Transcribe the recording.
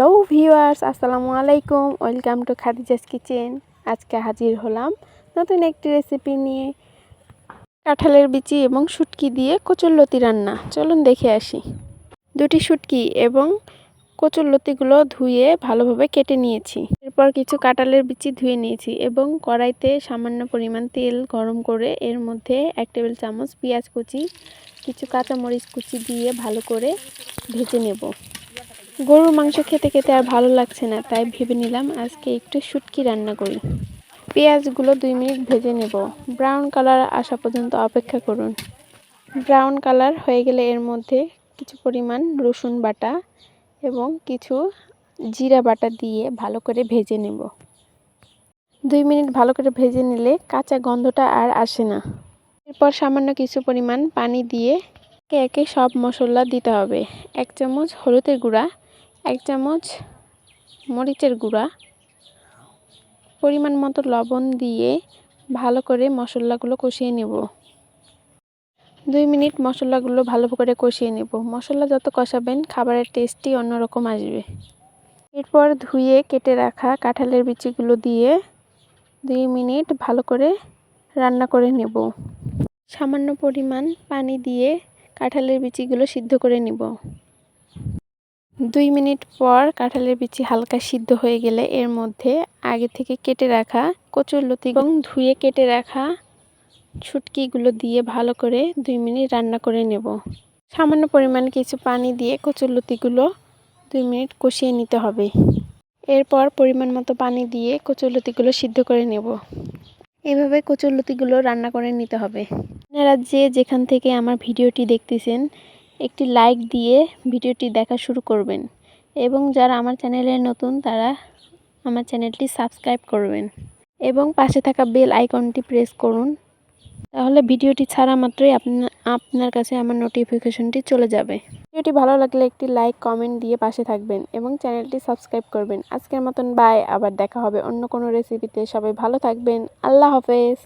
Hello viewers, আসসালামু আলাইকুম। Welcome to Khadija's kitchen. আজকে হাজির হলাম নতুন একটি রেসিপি নিয়ে। কাঁঠালের বিচি এবং শুটকি দিয়ে কচুরলতি রান্না। চলুন দেখে আসি। দুটি শুটকি এবং কচুরলতিগুলো ধুয়ে ভালোভাবে কেটে নিয়েছি। এরপর কিছু কাঁঠালের বিচি ধুয়ে নিয়েছি এবং কড়াইতে সামান্য পরিমাণ তেল গরম করে এর মধ্যে এক টেবিল চামচ পেঁয়াজ কুচি, কিছু কাঁচামরিচ কুচি দিয়ে ভালো করে ভেজে নেব। গরুর মাংস খেতে খেতে আর ভালো লাগছে না, তাই ভেবে নিলাম আজকে একটু শুটকি রান্না করি। পেঁয়াজগুলো দুই মিনিট ভেজে নেব। ব্রাউন কালার আসা পর্যন্ত অপেক্ষা করুন। ব্রাউন কালার হয়ে গেলে এর মধ্যে কিছু পরিমাণ রসুন বাটা এবং কিছু জিরা বাটা দিয়ে ভালো করে ভেজে নেব। দুই মিনিট ভালো করে ভেজে নিলে কাঁচা গন্ধটা আর আসে না। এরপর সামান্য কিছু পরিমাণ পানি দিয়ে একে একে সব মশলা দিতে হবে। এক চামচ হলুদের গুঁড়া এক চামচ মরিচের গুঁড়া, পরিমাণ মতো লবণ দিয়ে ভালো করে মশলাগুলো কষিয়ে নেব। দুই মিনিট মশলাগুলো ভালো করে কষিয়ে নেব। মশলা যত কষাবেন, খাবারের টেস্টই অন্যরকম আসবে। এরপর ধুয়ে কেটে রাখা কাঁঠালের বিচিগুলো দিয়ে দুই মিনিট ভালো করে রান্না করে নেব। সামান্য পরিমাণ পানি দিয়ে কাঁঠালের বিচিগুলো সিদ্ধ করে নিব। দুই মিনিট পর কাঁঠালের বিচি হালকা সিদ্ধ হয়ে গেলে এর মধ্যে আগে থেকে কেটে রাখা কচুর লতি এবং ধুয়ে কেটে রাখা ছুটকিগুলো দিয়ে ভালো করে দুই মিনিট রান্না করে নেব। সামান্য পরিমাণ কিছু পানি দিয়ে কচুর লতিগুলো দুই মিনিট কষিয়ে নিতে হবে। এরপর পরিমাণ মতো পানি দিয়ে কচুর লতিগুলো সিদ্ধ করে নেব। এভাবে কচুর লতিগুলো রান্না করে নিতে হবে। আপনারা যে যেখান থেকে আমার ভিডিওটি দেখতেছেন একটি লাইক দিয়ে ভিডিওটি দেখা শুরু করবেন। এবং যারা আমার চ্যানেলে নতুন, তারা আমার চ্যানেলটি সাবস্ক্রাইব করবেন। এবং পাশে থাকা বেল আইকনটি প্রেস করুন। তাহলে ভিডিওটি ছাড়া মাত্রই আপনার কাছে আমার নোটিফিকেশনটি চলে যাবে। ভিডিওটি ভালো লাগলে একটি লাইক কমেন্ট দিয়ে পাশে থাকবেন এবং চ্যানেলটি সাবস্ক্রাইব করবেন। আজকের মতন বাই আবার দেখা হবে অন্য কোনো রেসিপিতে সবাই ভালো থাকবেন। আল্লাহ হাফেজ।